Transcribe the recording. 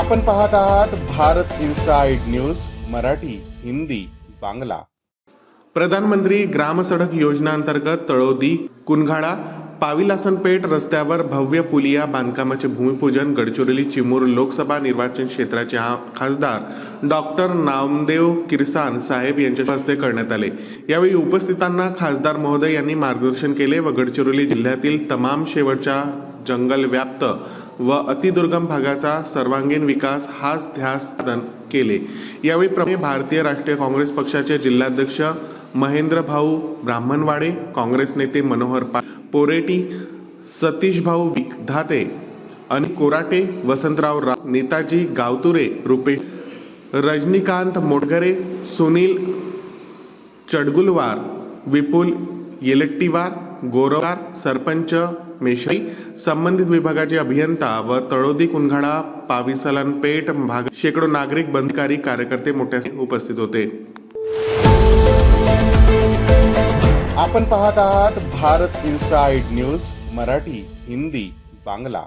आपण पाहत आहात भारत इन्साइड न्यूज मराठी हिंदी बांगला. प्रधानमंत्री ग्रामसडक योजनांतर्गत तळोदी कुनघाडा पाविलासनपेठ रस्त्यावर भव्य पुलिया बांधकामाचे भूमिपूजन गडचिरोली चिमूर लोकसभा निर्वाचन क्षेत्राचे खासदार डॉक्टर नामदेव किरसान साहेब यांच्या हस्ते करण्यात आले. यावेळी उपस्थितांना खासदार महोदय यांनी मार्गदर्शन केले व गडचिरोली जिल्ह्यातील तमाम शेवटच्या जंगल व्याप्त व अतिदुर्गम भागाचा सर्वांगीण विकास हाच ध्यास साधन केले. यावेळी प्रमे भारतीय राष्ट्रीय काँग्रेस पक्षाचे जिल्हाध्यक्ष महेंद्र भाऊ ब्राह्मणवाडे काँग्रेस नेते मनोहर पा पोरेटी सतीश भाऊ विधाते अनिल कोराटे वसंतराव रा नेताजी गावतुरे रुपेश रजनीकांत मोटघरे सुनील चडगुलवार विपुल येलट्टीवार गोरवार सरपंच मेश्री संबंधित विभागाचे अभियंता व तळोदी कुनघाडा पाविसलनपेठ भाग शेकडो नागरिक बंधकारी कार्यकर्ते मोठ्या उपस्थित होते. आपण पाहत आहात भारत इन्साइड न्यूज मराठी हिंदी बांगला.